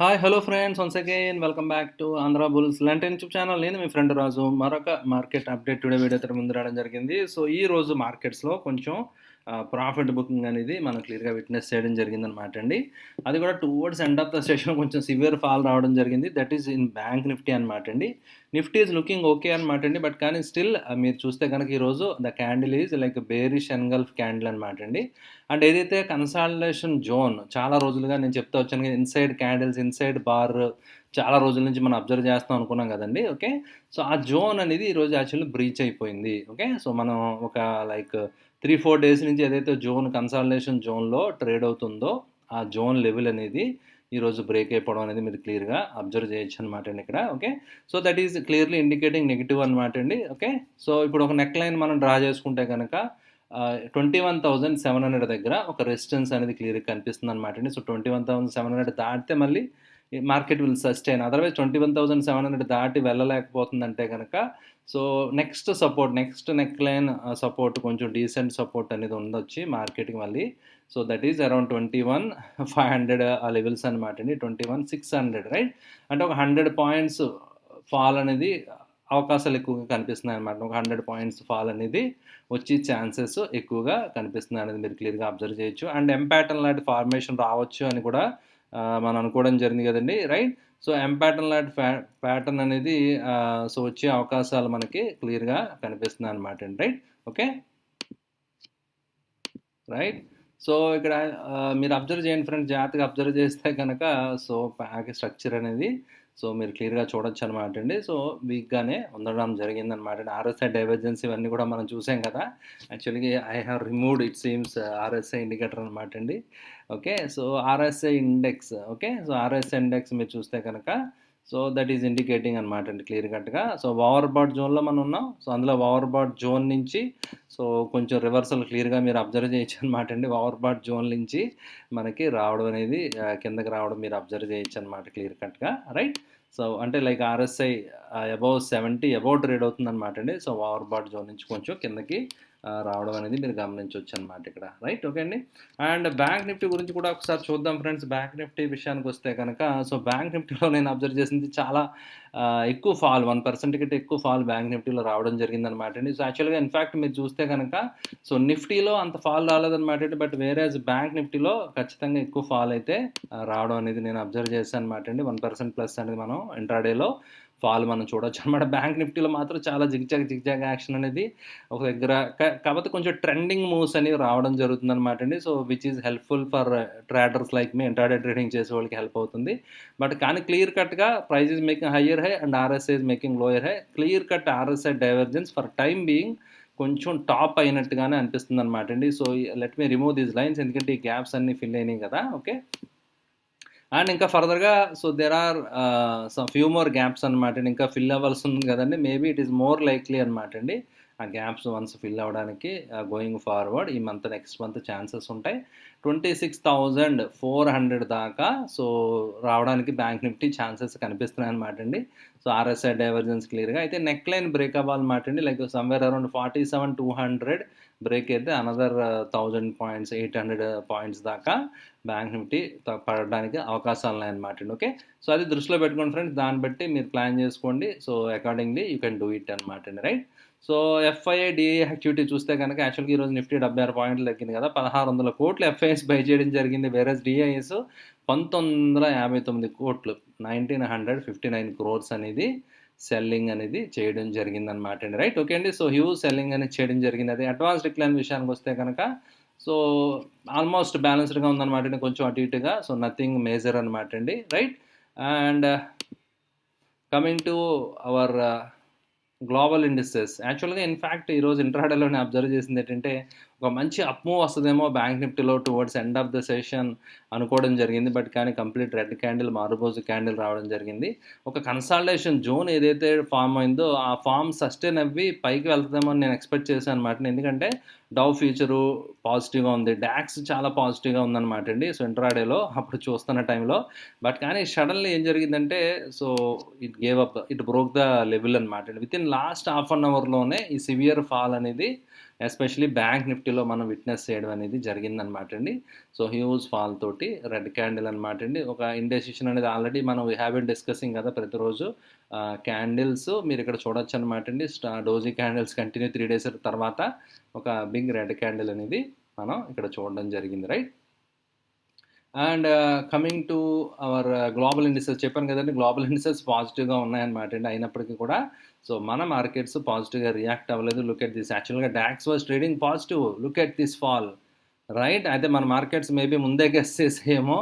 Hi hello friends once again welcome back to Andhra Bulls లాంటి YouTube channel నేను మీ friend రాజు మరొక market update today video తర ముందు రావడం జరిగింది. సో ఈ రోజు మార్కెట్స్లో కొంచెం ప్రాఫిట్ బుకింగ్ అనేది మనం క్లియర్గా విట్నెస్ చేయడం జరిగింది అనమాట అండి. అది కూడా towards end of the session కొంచెం సివియర్ ఫాల్ రావడం జరిగింది. That is in bank Nifty అనమాట అండి. నిఫ్టీ ఈజ్ లుకింగ్ ఓకే అనమాట అండి. బట్ కానీ స్టిల్ మీరు చూస్తే కనుక ఈరోజు the candle is like bearish engulf candle అనమాట అండి. అండ్ ఏదైతే కన్సాలిడేషన్ జోన్ చాలా రోజులుగా నేను చెప్తా వచ్చాను కదా ఇన్సైడ్ క్యాండిల్స్ ఇన్సైడ్ బార్ చాలా రోజుల నుంచి మనం అబ్జర్వ్ చేస్తాం అనుకున్నాం కదండి ఓకే సో ఆ జోన్ అనేది ఈరోజు యాక్చువల్లీ బ్రీచ్ అయిపోయింది ఓకే సో మనం ఒక లైక్ త్రీ ఫోర్ డేస్ నుంచి ఏదైతే జోన్ కన్సాలిడేషన్ జోన్లో ట్రేడ్ అవుతుందో ఆ జోన్ లెవెల్ అనేది ఈరోజు బ్రేక్ అయిపోవడం అనేది మీరు క్లియర్గా అబ్జర్వ్ చేయొచ్చు అనమాట అండి ఇక్కడ okay so that is clearly indicating negative అనమాట అండి ఓకే సో ఇప్పుడు ఒక నెక్ లైన్ మనం డ్రా చేసుకుంటే కనుక twenty one thousand seven hundred దగ్గర ఒక రెసిస్టెన్స్ అనేది క్లియర్గా కనిపిస్తుంది అనమాట అండి. So twenty one thousand seven hundred దాటితే మళ్ళీ market will sustain. Otherwise twenty one thousand seven hundred దాటి వెళ్ళలేకపోతుందంటే కనుక so next support next neck line support కొంచెం డీసెంట్ సపోర్ట్ అనేది ఉండొచ్చి మార్కెట్కి మళ్ళీ. So that is around twenty one five hundred ah levels అనమాట అండి. Twenty one six hundred right అంటే ఒక హండ్రెడ్ పాయింట్స్ ఫాల్ అనేది అవకాశాలు ఎక్కువగా కనిపిస్తున్నాయి అనమాట ఒక హండ్రెడ్ పాయింట్స్ ఫాల్ అనేది వచ్చి ఛాన్సెస్ ఎక్కువగా కనిపిస్తున్నాయి అనేది మీరు క్లియర్గా అబ్జర్వ్ చేయొచ్చు. అండ్ ఎంపాటన్ లాంటి ఫార్మేషన్ రావచ్చు అని కూడా మనం అనుకోవడం జరిగింది కదండి రైట్? సో ఎం ప్యాటర్న్ లాంటి ప్యాటర్న్ అనేది సో వచ్చే అవకాశాలు మనకి క్లియర్గా కనిపిస్తున్నాయి అనమాట అండి రైట్? ఓకే? రైట్? సో ఇక్కడ మీరు అబ్జర్వ్ చేయండి ఫ్రెండ్స్ జాగ్రత్తగా అబ్జర్వ్ చేస్తే కనుక సో ప్యాక్ స్ట్రక్చర్ అనేది సో మీరు క్లియర్గా చూడొచ్చు అనమాట అండి. సో వీక్గానే ఉండడం జరిగింది అనమాట అండి. ఆర్ఎస్ఐ డైవర్జెన్స్ ఇవన్నీ కూడా మనం చూసాం కదా. యాక్చువల్గా I have removed it seems RSI indicator అనమాట అండి. Okay. So RSI index okay. So RSI index మీరు చూస్తే కనుక సో దట్ ఈజ్ ఇండికేటింగ్ అనమాట అండి క్లియర్ కట్గా సో ఓవర్ జోన్లో మనం ఉన్నాం. సో అందులో ఓవర్బాట్ జోన్ నుంచి సో కొంచెం రివర్సల్ క్లియర్గా మీరు అబ్జర్వ్ చేయొచ్చు అనమాట అండి. ఓవర్బాట్ జోన్ నుంచి మనకి రావడం అనేది కిందకి రావడం మీరు అబ్జర్వ్ చేయొచ్చు అనమాట క్లియర్ కట్గా రైట్ సో అంటే like RSI above seventy above trade అవుతుంది అనమాట అండి. సో ఓవర్బాట్ జోన్ నుంచి కొంచెం కిందకి రావడం అనేది మీరు గమనించవచ్చు అనమాట ఇక్కడ. రైట్ ఓకే అండి? అండ్ బ్యాంక్ నిఫ్టీ గురించి కూడా ఒకసారి చూద్దాం ఫ్రెండ్స్. బ్యాంక్ నిఫ్టీ విషయానికి వస్తే కనుక సో బ్యాంక్ నిఫ్టీలో నేను అబ్జర్వ్ చేసింది చాలా ఎక్కువ ఫాల్ వన్ పర్సెంట్ కంటే ఎక్కువ ఫాల్ బ్యాంక్ నిఫ్టీలో రావడం జరిగింది అనమాట అండి సో యాక్చువల్గా ఇన్ఫాక్ట్ మీరు చూస్తే కనుక సో నిఫ్టీలో అంత ఫాల్ రాలేదనమాట అండి. బట్ వేరే బ్యాంక్ నిఫ్టీలో ఖచ్చితంగా ఎక్కువ ఫాల్ అయితే రావడం అనేది నేను అబ్జర్వ్ చేశాను అనమాట అండి. వన్ పర్సెంట్ ప్లస్ అనేది మనం ఇంట్రాడేలో ఫాల్ మనం చూడొచ్చు అనమాట. బ్యాంక్ నిఫ్టీలో మాత్రం చాలా జిగ్జాగ్ జిగ్జాగ్ యాక్షన్ అనేది ఒక దగ్గర కాకపోతే కొంచెం ట్రెండింగ్ మూవ్స్ అనేవి రావడం జరుగుతుంది అనమాట అండి. So which is helpful for traders like me intraday trading చేసే వాళ్ళకి హెల్ప్ అవుతుంది. బట్ కానీ క్లియర్ కట్గా price is making higher high and RSI is making lower high. Clear cut RSI divergence for time being కొంచెం top అయినట్టుగానే అనిపిస్తుంది అనమాట అండి. So let me remove these lines ఎందుకంటే ఈ గ్యాప్స్ అన్ని ఫిల్ అయినాయి కదా. ఓకే? అండ్ ఇంకా ఫర్దర్గా so there are some few more gaps అనమాట అండి ఇంకా ఫిల్ అవ్వాల్సి ఉంది కదండి maybe it is more likely అనమాట అండి ఆ గ్యాప్స్ వన్స్ ఫిల్ అవ్వడానికి గోయింగ్ ఫార్వర్డ్ ఈ మంత్ నెక్స్ట్ మంత్ ఛాన్సెస్ ఉంటాయి. Twenty six thousand four hundred దాకా సో రావడానికి బ్యాంక్ నిఫ్టీ ఛాన్సెస్ కనిపిస్తున్నాయి అనమాట అండి. సో ఆర్ఎస్ఐ డైవర్జెన్స్ క్లియర్గా అయితే నెక్ లైన్ బ్రేక్ అవ్వాలన్నమాట మాటండి like somewhere around forty seven two hundred break అయితే another thousand points eight hundred points దాకా బ్యాంక్ నిఫ్టీ పడడానికి అవకాశాలు ఉన్నాయన్నమాట ఓకే సో అది దృష్టిలో పెట్టుకోండి ఫ్రెండ్స్ దాన్ని బట్టి మీరు ప్లాన్ చేసుకోండి. So accordingly you can do it అనమాట అండి right so FII DII activity చూస్తే కనుక యాక్చువల్గా ఈరోజు నిఫ్టీ డెబ్బై ఆరు పాయింట్లు తగ్గింది కదా. పదహారు వందల కోట్లు ఎఫ్ఐఎస్ బై చేయడం జరిగింది. వేరే డిఐఎస్ పంతొమ్మిది వందల యాభై తొమ్మిది కోట్లు nineteen hundred fifty nine crores అనేది సెల్లింగ్ అనేది చేయడం జరిగింది అనమాట అండి. రైట్ ఓకే అండి? సో హ్యూజ్ సెల్లింగ్ అనేది చేయడం జరిగింది అది అడ్వాన్స్ డిక్లైన్ విషయానికి వస్తే కనుక సో ఆల్మోస్ట్ బ్యాలెన్స్డ్గా ఉందన్నమాట అండి. కొంచెం అటు ఇటుగా సో నథింగ్ మేజర్ అనమాట అండి. Right and coming to our global industries యాక్చువల్గా ఇన్ఫ్యాక్ట్ ఈరోజు ఇంట్రాడేలోనే అబ్జర్వ్ చేసింది ఏంటంటే ఒక మంచి అప్ మూవ్ వస్తుందేమో బ్యాంక్ నిఫ్టీలో towards end of the session అనుకోవడం జరిగింది. బట్ కానీ complete red candle marubozu candle రావడం జరిగింది. ఒక కన్సల్టేషన్ జోన్ ఏదైతే ఫామ్ అయిందో ఆ ఫామ్ సస్టైన్ అవ్వి పైకి వెళ్తామో అని నేను ఎక్స్పెక్ట్ చేశాను అనమాట ఎందుకంటే డవ్ ఫ్యూచరు పాజిటివ్గా ఉంది. డాక్స్ చాలా పాజిటివ్గా ఉందన్నమాట అండి. సో ఇంట్రాడేలో అప్పుడు చూస్తున్న టైంలో బట్ కానీ సడన్లీ ఏం జరిగిందంటే so it gave up it broke the level అనమాట అండి. With in last half an అవర్లోనే ఈ సివియర్ ఫాల్ అనేది ఎస్పెషలీ బ్యాంక్ నిఫ్టీలో మనం విట్నెస్ చేయడం అనేది జరిగిందనమాట అండి. సో హ్యూజ్ ఫాల్ తోటి రెడ్ క్యాండిల్ అనమాట అండి. ఒక ఇండెసిషన్ అనేది ఆల్రెడీ మనం వీ హ్యావ్ బిన్ డిస్కసింగ్ కదా ప్రతిరోజు. క్యాండిల్స్ మీరు ఇక్కడ చూడొచ్చు అనమాట అండి. Doji candles continue three days తర్వాత ఒక బిగ్ రెడ్ క్యాండిల్ అనేది మనం ఇక్కడ చూడడం జరిగింది right and coming to our global indices చెప్పాను కదండి. గ్లోబల్ ఇండిసెస్ పాజిటివ్గా ఉన్నాయన్నమాట అండి. అయినప్పటికీ కూడా సో మన మార్కెట్స్ పాజిటివ్గా రియాక్ట్ అవ్వలేదు. లుక్ ఎట్ దిస్ యాక్చువల్గా DAX was trading positive look at this fall right అయితే మన మార్కెట్స్ మేబీ ముందే guess చేసేమో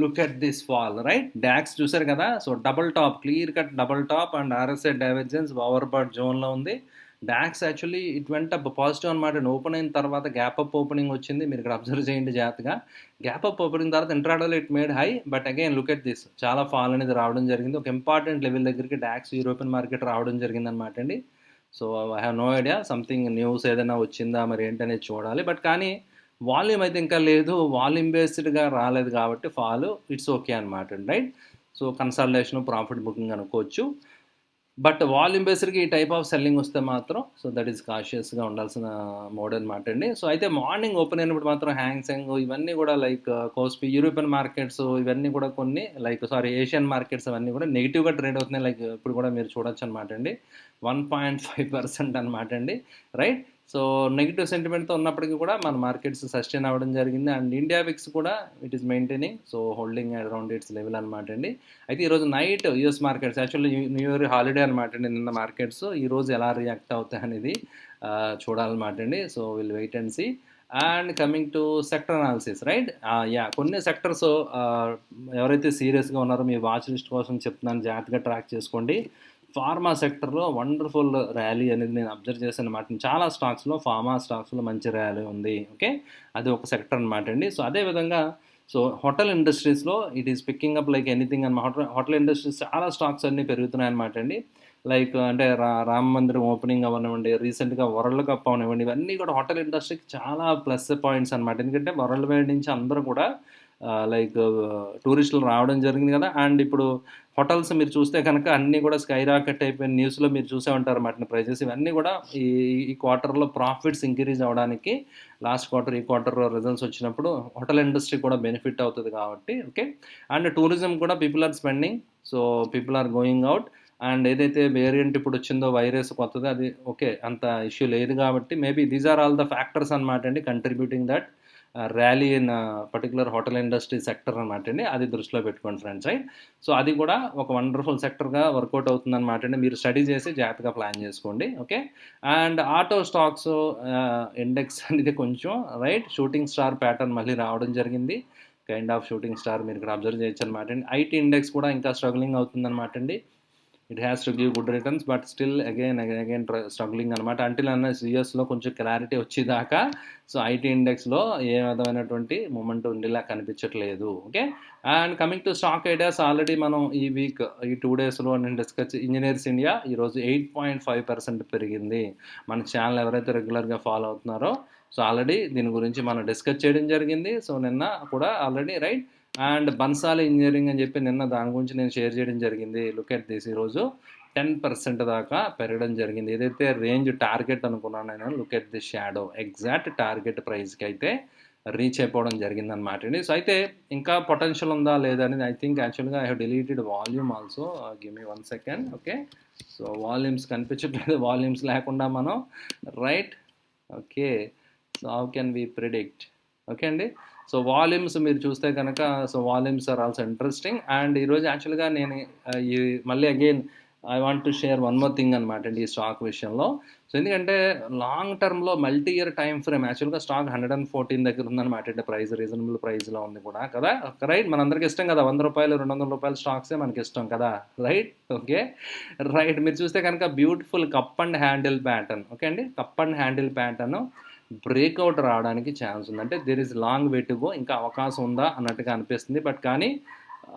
look at this fall right DAX చూసారు కదా? So double top clear cut double top and RSI divergence overbought జోన్లో ఉంది. DAX actually it went positive అనమాట open అయిన తర్వాత గ్యాప్ అప్ ఓపెనింగ్ వచ్చింది. మీరు ఇక్కడ అబ్జర్వ్ చేయండి జాగ్రత్తగా. గ్యాప్ అప్ ఓపెనింగ్ తర్వాత intraday it made high but again look at this చాలా ఫాల్ అనేది రావడం జరిగింది. ఒక ఇంపార్టెంట్ లెవెల్ దగ్గరికి డాక్స్ యూరోపియన్ మార్కెట్ రావడం జరిగింది అనమాట అండి. So I have no idea something news ఏదైనా వచ్చిందా మరి ఏంటనేది చూడాలి. బట్ కానీ వాల్యూమ్ అయితే ఇంకా లేదు. వాల్యూమ్ బేస్డ్గా రాలేదు కాబట్టి ఫాల్ ఇట్స్ ఓకే అనమాట అండి right so consolidation profit booking అనుకోవచ్చు. బట్ వాల్యూమ్ బేస్డ్కి ఈ టైప్ ఆఫ్ సెల్లింగ్ వస్తే మాత్రం సో దట్ ఈస్ కాషియస్గా ఉండాల్సిన మోడ్ అనమాట అండి. సో అయితే మార్నింగ్ ఓపెన్ అయినప్పుడు మాత్రం హ్యాంగ్సెంగ్ ఇవన్నీ కూడా లైక్ కోస్పి యూరోపియన్ మార్కెట్స్ ఇవన్నీ కూడా కొన్ని లైక్ సారీ ఏషియన్ మార్కెట్స్ అవన్నీ కూడా నెగిటివ్గా ట్రేడ్ అవుతున్నాయి. లైక్ ఇప్పుడు కూడా మీరు చూడొచ్చు అనమాట అండి. వన్ పాయింట్ ఫైవ్ పర్సెంట్ అనమాట అండి. రైట్ సో నెగిటివ్ సెంటిమెంట్తో ఉన్నప్పటికీ కూడా మన మార్కెట్స్ సస్టైన్ అవ్వడం జరిగింది. అండ్ ఇండియా విక్స్ కూడా it is maintaining so holding around its level అనమాట అండి. అయితే ఈరోజు night US markets actually new year holiday అనమాట అండి నిన్న మార్కెట్స్ ఈరోజు ఎలా రియాక్ట్ అవుతాయి అనేది చూడాలన్నమాట అండి. So will wait and see and coming to sector analysis right ya కొన్ని సెక్టర్స్ ఎవరైతే సీరియస్గా ఉన్నారో మీ వాచ్ లిస్ట్ కోసం చెప్తున్నాను జాగ్రత్తగా ట్రాక్ చేసుకోండి. ఫార్మా సెక్టర్లో వండర్ఫుల్ ర్యాలీ అనేది నేను అబ్జర్వ్ చేశాను అనమాట. చాలా స్టాక్స్లో ఫార్మా స్టాక్స్లో మంచి ర్యాలీ ఉంది. ఓకే? అది ఒక సెక్టర్ అనమాట అండి. సో అదేవిధంగా so hotel ఇండస్ట్రీస్లో it is picking up like anything అనమాట. హోటల్ హోటల్ ఇండస్ట్రీస్ చాలా స్టాక్స్ అన్నీ పెరుగుతున్నాయి అనమాట అండి. లైక్ అంటే రా రామ మందిరం ఓపెనింగ్ అవనివ్వండి రీసెంట్గా వరల్డ్ కప్ అవనివ్వండి ఇవన్నీ కూడా హోటల్ ఇండస్ట్రీకి చాలా ప్లస్ పాయింట్స్ అనమాట. ఎందుకంటే వరల్డ్ వైడ్ నుంచి అందరూ కూడా లైక్ టూరిస్టులు రావడం జరిగింది కదా. అండ్ ఇప్పుడు హోటల్స్ మీరు చూస్తే కనుక అన్నీ కూడా స్కై రాకెట్ అయిపోయిన న్యూస్లో మీరు చూసే ఉంటారు వాటిని ప్రైజెస్ ఇవన్నీ కూడా ఈ ఈ క్వార్టర్లో ప్రాఫిట్స్ ఇంక్రీజ్ అవ్వడానికి లాస్ట్ క్వార్టర్ ఈ క్వార్టర్ రిజల్ట్స్ వచ్చినప్పుడు హోటల్ ఇండస్ట్రీ కూడా బెనిఫిట్ అవుతుంది కాబట్టి ఓకే అండ్ టూరిజం కూడా people are spending so people are going out and ఏదైతే వేరియంట్ ఇప్పుడు వచ్చిందో వైరస్ కొత్తది అది ఓకే అంత ఇష్యూ లేదు కాబట్టి maybe these are all the factors అనమాట అండి contributing that rally in particular hotel industry sector అనమాట అండి. అది దృష్టిలో పెట్టుకోండి ఫ్రెండ్స్. రైట్? సో అది కూడా ఒక వండర్ఫుల్ సెక్టర్గా వర్కౌట్ అవుతుంది అనమాట అండి. మీరు స్టడీ చేసి జాగ్రత్తగా ప్లాన్ చేసుకోండి. Okay? And auto stocks index అనేది కొంచెం రైట్? షూటింగ్ స్టార్ ప్యాటర్న్ మళ్ళీ రావడం జరిగింది. కైండ్ ఆఫ్ షూటింగ్ స్టార్ మీరు ఇక్కడ అబ్జర్వ్ చేయొచ్చు అనమాట అండి. ఐటీ ఇండెక్స్ కూడా ఇంకా స్ట్రగ్లింగ్ అవుతుంది అనమాట అండి. It has to give good returns but still again again struggling అనమాట అంటిల్ అన్న సిఎస్లో కొంచెం క్లారిటీ వచ్చేదాకా సో ఐటీ ఇండెక్స్లో ఏ విధమైనటువంటి మూమెంట్ ఉండేలా కనిపించట్లేదు. Okay and coming to stock ideas already మనం ఈ వీక్ ఈ టూ డేస్లో నేను డిస్కస్ ఇంజనీర్స్ ఇండియా ఈరోజు ఎయిట్ పాయింట్ ఫైవ్ పర్సెంట్ పెరిగింది. మన ఛానల్ ఎవరైతే రెగ్యులర్గా ఫాలో అవుతున్నారో సో ఆల్రెడీ దీని గురించి మనం డిస్కస్ చేయడం జరిగింది. సో నిన్న కూడా already right and Bansal engineering అని చెప్పి నిన్న దాని గురించి నేను షేర్ చేయడం జరిగింది. లుక్ ఎట్ దిస్ ఈరోజు. టెన్ పర్సెంట్ దాకా పెరగడం జరిగింది. ఏదైతే రేంజ్ టార్గెట్ అనుకున్నాను నేను look at the shadow exact target ప్రైస్కి అయితే రీచ్ అయిపోవడం జరిగింది అనమాట అండి. సో అయితే ఇంకా పొటెన్షియల్ ఉందా లేదా అనేది ఐ థింక్ యాక్చువల్గా I have deleted volume also. Give me one second okay? So volumes కనిపించట్లేదు. వాల్యూమ్స్ లేకుండా మనం right? Okay. So how can we predict? Okay అండి? సో వాల్యూమ్స్ మీరు చూస్తే కనుక so volumes are also interesting. And ఈరోజు యాక్చువల్గా నేను ఈ మళ్ళీ again I want to share one more thing అనమాట అండి ఈ స్టాక్ విషయంలో. సో ఎందుకంటే లాంగ్ టర్మ్లో మల్టీ ఇయర్ టైం ఫ్రేమ్ యాక్చువల్గా స్టాక్ హండ్రెడ్ అండ్ ఫోర్టీన్ దగ్గర ఉందన్నమాట అంటే ప్రైస్ రీజనబుల్ ప్రైస్లో ఉంది కూడా కదా? రైట్? మనందరికి ఇష్టం కదా వంద రూపాయలు రెండు వందల రూపాయల స్టాక్సే మనకి ఇష్టం కదా? రైట్? ఓకే? రైట్. మీరు చూస్తే కనుక beautiful cup and handle pattern okay అండి? Cup and handle pattern. Breakout రావడానికి ఛాన్స్ ఉంది. అంటే there is long way to go ఇంకా అవకాశం ఉందా అన్నట్టుగా అనిపిస్తుంది. బట్ కానీ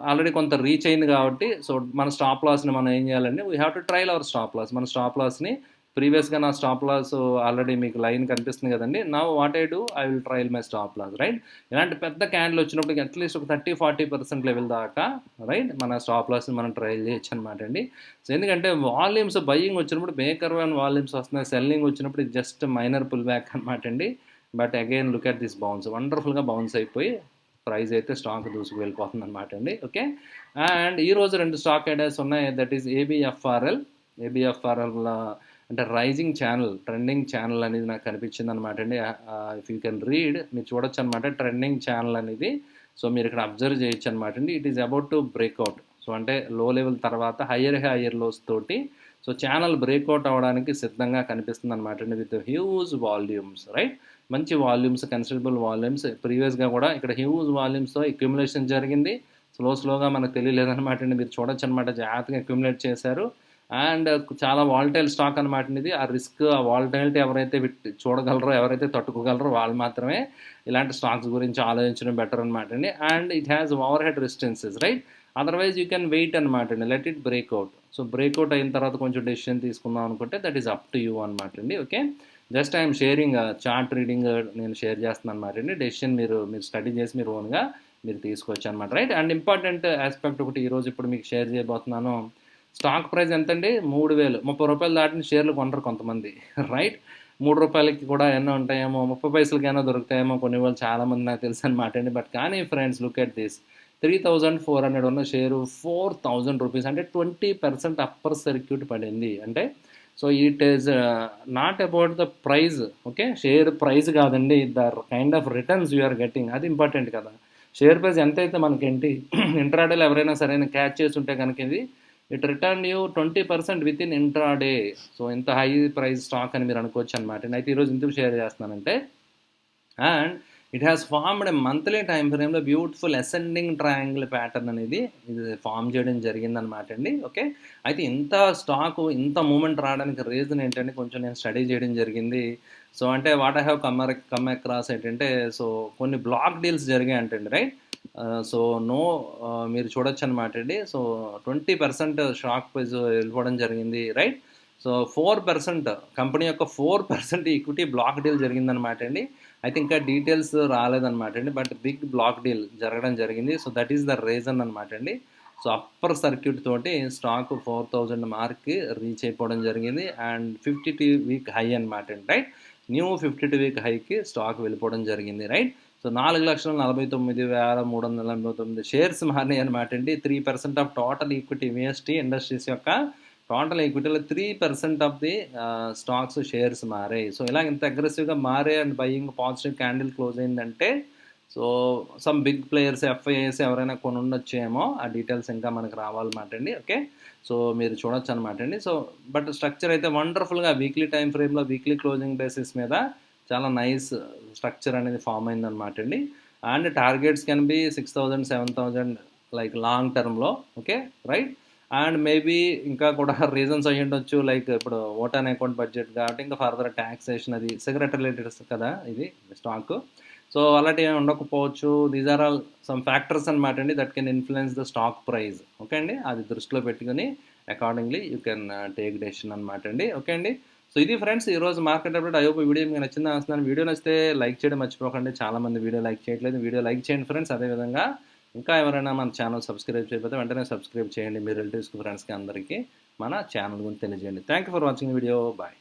ఆల్రెడీ కొంత రీచ్ అయింది కాబట్టి సో మన స్టాప్ లాస్ని మనం ఏం చేయాలండి we have to trail our stop loss మన స్టాప్ లాస్ని ప్రీవియస్గా నా స్టాప్ లాస్ ఆల్రెడీ మీకు లైన్ కనిపిస్తుంది కదండి. నా what I do I will trail my stop loss right ఇలాంటి పెద్ద క్యాండిల్ వచ్చినప్పుడు అట్లీస్ట్ ఒక థర్టీ ఫార్టీ పర్సెంట్ లెవెల్ దాకా రైట్ మన స్టాప్ లాస్ని మనం ట్రయల్ చేయొచ్చు అనమాట అండి. సో ఎందుకంటే వాల్యూమ్స్ బయ్యింగ్ వచ్చినప్పుడు బేకర్ వన్ వాల్యూమ్స్ వస్తున్నాయి సెల్లింగ్ వచ్చినప్పుడు ఇది జస్ట్ మైనర్ పుల్ బ్యాక్ అనమాట అండి but again look at this bounce వండర్ఫుల్గా bounce అయిపోయి ప్రైస్ అయితే స్టాక్ దూసుకు వెళ్ళిపోతుంది అనమాట అండి. ఓకే అండ్ ఈ రోజు రెండు స్టాక్ ఐడియాస్ ఉన్నాయి. దట్ ఈస్ ఏబిఎఫ్ఆర్ఎల్ ఏబిఎఫ్ఆర్ఎల్ అంటే రైజింగ్ ఛానల్ ట్రెండింగ్ ఛానల్ అనేది నాకు కనిపించింది అనమాట అండి ఇఫ్ యూ కెన్ రీడ్ మీరు చూడొచ్చు అనమాట ట్రెండింగ్ ఛానల్ అనేది. సో మీరు ఇక్కడ అబ్జర్వ్ చేయొచ్చు అనమాట అండి it is about to breakout so అంటే లో లెవెల్ తర్వాత హయ్యర్ హయ్యర్ లోస్ తోటి సో ఛానల్ బ్రేక్అవుట్ అవ్వడానికి సిద్ధంగా కనిపిస్తుంది అనమాట అండి విత్ హ్యూజ్ వాల్యూమ్స్ రైట్ మంచి వాల్యూమ్స్ కన్సిడరబుల్ వాల్యూమ్స్ ప్రీవియస్గా కూడా ఇక్కడ హ్యూజ్ వాల్యూమ్స్తో అక్యుములేషన్ జరిగింది. స్లో స్లోగా మనకు తెలియలేదనమాట అండి. మీరు చూడొచ్చు అనమాట జాగ్రత్తగా అక్యుములేట్ చేశారు. అండ్ చాలా వాల్టైల్ స్టాక్ అనమాట ఇది. ఆ రిస్క్ ఆ వాల్టైలిటీ ఎవరైతే చూడగలరో ఎవరైతే తట్టుకోగలరో వాళ్ళు మాత్రమే ఇలాంటి స్టాక్స్ గురించి ఆలోచించడం బెటర్ అనమాట అండి. And it has overhead resistances right? Otherwise you can wait అనమాట అండి. Let it breakout so breakout అయిన తర్వాత కొంచెం డెసిషన్ తీసుకుందాం అనుకుంటే that is up to you అనమాట అండి. Okay? Just I'm sharing chart reading నేను షేర్ చేస్తున్నాను అనమాట అండి. డెసిషన్ మీరు మీరు స్టడీ చేసి మీరు ఓన్గా మీరు తీసుకోవచ్చు అనమాట రైట్? అండ్ ఇంపార్టెంట్ ఆస్పెక్ట్ ఒకటి ఈరోజు ఇప్పుడు మీకు షేర్ చేయబోతున్నాను. స్టాక్ ప్రైస్ ఎంతండి? మూడు వేలు. ముప్పై రూపాయలు దాటిన షేర్లు కొనరు కొంతమంది. రైట్? మూడు రూపాయలకి కూడా ఎన్నో ఉంటాయేమో ముప్పై పైసలకైనా దొరుకుతాయేమో కొన్ని వాళ్ళు చాలామంది నాకు తెలుసు అనమాట అండి. బట్ కానీ friends look at this. Three thousand four hundred ఉన్న షేరు ఫోర్ థౌజండ్ రూపీస్ అంటే ట్వంటీ పర్సెంట్ అప్పర్ సర్క్యూట్ పడింది. అంటే so it is not about the price okay share price కాదండి. The kind of returns you're getting. అది important కదా. Share price ఎంతైతే మనకేంటి ఇంట్రాడేలో ఎవరైనా సరైన క్యాచ్ చేసి ఉంటే కనుక ఇది it return you twenty percent within intraday. So ఇంత హై ప్రైస్ స్టాక్ అని మీరు అనుకోవచ్చు అనమాట అయితే ఈరోజు ఇందుకు షేర్ చేస్తున్నానంటే and it has formed monthly time ఫ్రేమ్లో బ్యూటిఫుల్ అసెండింగ్ ట్రయాంగిల్ ప్యాటర్న్ అనేది ఇది ఫామ్ చేయడం జరిగిందనమాట అండి. ఓకే? అయితే ఇంత స్టాక్ ఇంత మూమెంట్ రావడానికి రీజన్ ఏంటంటే కొంచెం నేను స్టడీ చేయడం జరిగింది. సో అంటే what I have come come across ఏంటంటే సో కొన్ని బ్లాక్ డీల్స్ జరిగాయి అంటండి రైట్? సో నో మీరు చూడొచ్చు అనమాట అండి. So twenty percent stock price వెళ్ళిపోవడం జరిగింది right? So four percent company యొక్క four percent equity block deal జరిగిందనమాట అండి. అయితే ఇంకా డీటెయిల్స్ రాలేదనమాట అండి బట్ బిగ్ బ్లాక్ డీల్ జరగడం జరిగింది. So that is the reason అనమాట అండి. సో అప్పర్ సర్క్యూట్ తోటి స్టాక్ ఫోర్ థౌజండ్ మార్క్కి రీచ్ అయిపోవడం జరిగింది. And fifty two week high అనమాట అండి right? New fifty two week హైకి stock వెళ్ళిపోవడం జరిగింది రైట్? సో నాలుగు లక్షల నలభై తొమ్మిది వేల మూడు వందల ఎనభై తొమ్మిది షేర్స్ మారినాయి అనమాట అండి. Three percent of total equity VST industries యొక్క total ఈక్విటీలో three percent of the stocks shares మారాయి. సో ఇలా ఇంత అగ్రెసివ్గా మారే and buying positive candle close అయిందంటే so some big players FIs ఎవరైనా కొని ఉండొచ్చేమో ఆ డీటెయిల్స్ ఇంకా మనకు రావాలన్నమాట అండి. ఓకే? సో మీరు చూడొచ్చు అనమాట అండి. సో బట్ స్ట్రక్చర్ అయితే వండర్ఫుల్గా వీక్లీ టైం ఫ్రేమ్లో వీక్లీ క్లోజింగ్ బేసిస్ మీద చాలా నైస్ స్ట్రక్చర్ అనేది ఫామ్ అయిందనమాట అండి. And targets can be six thousand seven thousand like long టర్మ్లో ఓకే రైట్? అండ్ మేబీ ఇంకా కూడా రీజన్స్ అయ్యి ఉండొచ్చు లైక్ ఇప్పుడు ఓటాన్ అకౌంట్ బడ్జెట్ కాబట్టి ఇంకా ఫర్దర్ ట్యాక్సేషన్ అది సిగరెట్ రిలేటెడ్ కదా ఇది స్టాక్. సో అలాంటివి ఉండకపోవచ్చు. These are all some factors అనమాట అండి that can influence the stock price okay అండి? అది దృష్టిలో పెట్టుకుని accordingly you can take decision అనమాట అండి. ఓకే అండి? సో ఇది ఫ్రెండ్స్ ఈరోజు మార్కెట్ అప్డేట్ అయ్యో వీడియో మీకు నచ్చింది. అనుకున్నాను వీడియో నచ్చితే లైక్ చేయడం మర్చిపోకండి. చాలామంది వీడియో లైక్ చేయట్లేదు. వీడియో లైక్ చేయండి ఫ్రెండ్స్. అదేవిధంగా ఇంకా ఎవరైనా మన ఛానల్ సబ్స్క్రైబ్ చేయకపోతే వెంటనే సబ్స్క్రైబ్ చేయండి. మీ రిలేటివ్స్కి ఫ్రెండ్స్కి అందరికీ మన ఛానల్ గురించి తెలియజేయండి. Thank you for watching video bye